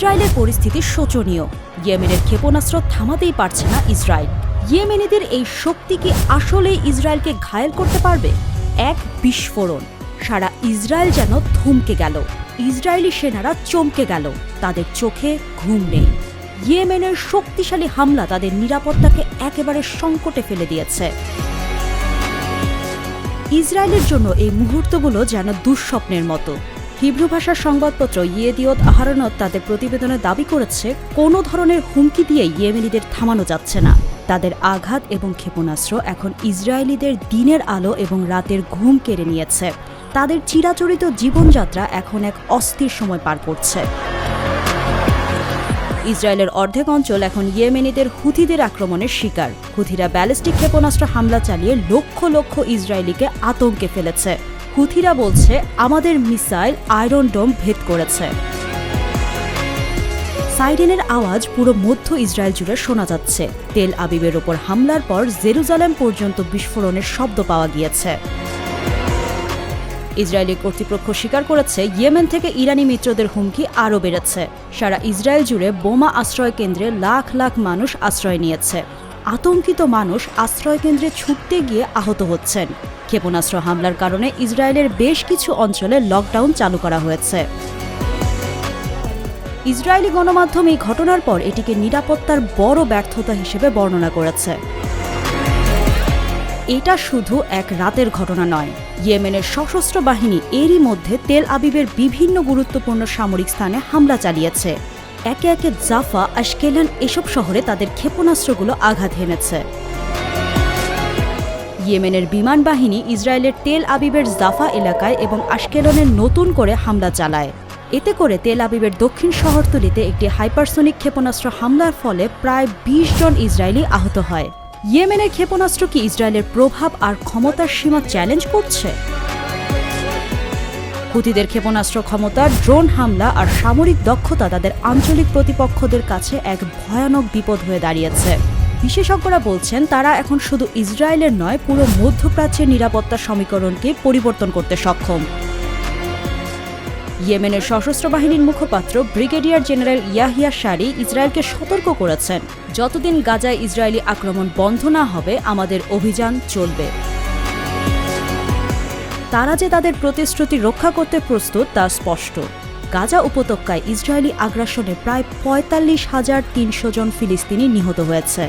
ইসরায়েলের পরিস্থিতি শোচনীয়। ইয়েমেনের ক্ষেপণাস্ত্র থামাতেই পারছে না ইসরায়েল। ইয়েমেনিদের এই শক্তি কি আসলেই ইসরায়েলকে ঘায়েল করতে পারবে? এক বিস্ফোরণ। সারা ইসরায়েল যেন থমকে গেল। ইসরায়েলি সেনারা চমকে গেল। তাদের চোখে ঘুম নেই। ইয়েমেনের শক্তিশালী হামলা তাদের নিরাপত্তাকে একেবারে সংকটে ফেলে দিয়েছে। ইসরায়েলের জন্য এই মুহূর্তগুলো যেন দুঃস্বপ্নের মতো। হিব্রু ভাষার সংবাদপত্র ইয়েদিয়ত আহারনত তাদের প্রতিবেদনে দাবি করেছে, কোনো ধরনের হুমকি দিয়ে ইয়েমেনিদের থামানো যাচ্ছে না। তাদের আঘাত এবং ক্ষেপণাস্ত্র এখন ইসরায়েলিদের দিনের আলো এবং রাতের ঘুম কেড়ে নিয়েছে। তাদের চিরাচরিত জীবনযাত্রা এখন এক অস্থির সময় পার করছে। ইসরায়েলের অর্ধেক অঞ্চল এখন ইয়েমেনিদের হুথিদের আক্রমণের শিকার। হুথিরা ব্যালিস্টিক ক্ষেপণাস্ত্র হামলা চালিয়ে লক্ষ লক্ষ ইসরায়েলিকে আতঙ্কে ফেলেছে। হুথিরা বলছে, আমাদের মিসাইল আয়রন ডোম ভেদ করেছে। সাইরেনের আওয়াজ পুরো মধ্য ইসরায়েল জুড়ে শোনা যাচ্ছে। তেল আবিবের ওপর হামলার পর জেরুজালেম পর্যন্ত বিস্ফোরণের শব্দ পাওয়া গিয়েছে। ইসরায়েলি কর্তৃপক্ষ স্বীকার করেছে, ইয়েমেন থেকে ইরানি মিত্রদের হুমকি আরও বেড়েছে। সারা ইসরায়েল জুড়ে বোমা আশ্রয় কেন্দ্রে লাখ লাখ মানুষ আশ্রয় নিয়েছে। আতঙ্কিত মানুষ আশ্রয় কেন্দ্রে ছুটতে গিয়ে আহত হচ্ছেন। ক্ষেপণাস্ত্র হামলার কারণে ইসরায়েলের বেশ কিছু অঞ্চলে লকডাউন চালু করা হয়েছে। ইসরায়েলি গণমাধ্যম এই ঘটনার পর এটিকে নিরাপত্তার বড় ব্যর্থতা হিসেবে বর্ণনা করেছে। এটা শুধু এক রাতের ঘটনা নয়, ইয়েমেনের সশস্ত্র বাহিনী এরই মধ্যে তেল আবিবের বিভিন্ন গুরুত্বপূর্ণ সামরিক স্থানে হামলা চালিয়েছে। একে একে জাফা, আশকেলান এসব শহরে তাদের ক্ষেপণাস্ত্রগুলো আঘাত হেনেছে। ইয়েমেনের বিমান বাহিনী ইসরায়েলের তেল আবিবের জাফা এলাকায় এবং আশকেলনের নতুন করে হামলা চালায়। এতে করে তেল আবিবের দক্ষিণ শহরতলিতে একটি হাইপারসোনিক ক্ষেপণাস্ত্র হামলার ফলে প্রায় ২০ জন ইসরায়েলি আহত হয়। ইয়েমেনের ক্ষেপণাস্ত্র কি ইসরায়েলের প্রভাব আর ক্ষমতার সীমা চ্যালেঞ্জ করছে? হুতিদের ক্ষেপণাস্ত্র ক্ষমতা, ড্রোন হামলা আর সামরিক দক্ষতা তাদের আঞ্চলিক প্রতিপক্ষদের কাছে এক ভয়ানক বিপদ হয়ে দাঁড়িয়েছে। বিশেষজ্ঞরা বলছেন, তারা এখন শুধু ইসরায়েলের নয়, পুরো মধ্যপ্রাচ্যের নিরাপত্তা সমীকরণকে পরিবর্তন করতে সক্ষম। ইয়েমেনের সশস্ত্র বাহিনীর মুখপাত্র ব্রিগেডিয়ার জেনারেল ইয়াহিয়া শারি ইসরায়েলকে সতর্ক করেছেন, যতদিন গাজায় ইসরায়েলি আক্রমণ বন্ধ না হবে, আমাদের অভিযান চলবে। তারা যে তাদের প্রতিশ্রুতি রক্ষা করতে প্রস্তুত, তা স্পষ্ট। গাজা উপত্যকায় ইসরায়েলি আগ্রাসনে প্রায় পঁয়তাল্লিশ হাজার তিনশো জন ফিলিস্তিনি নিহত হয়েছে।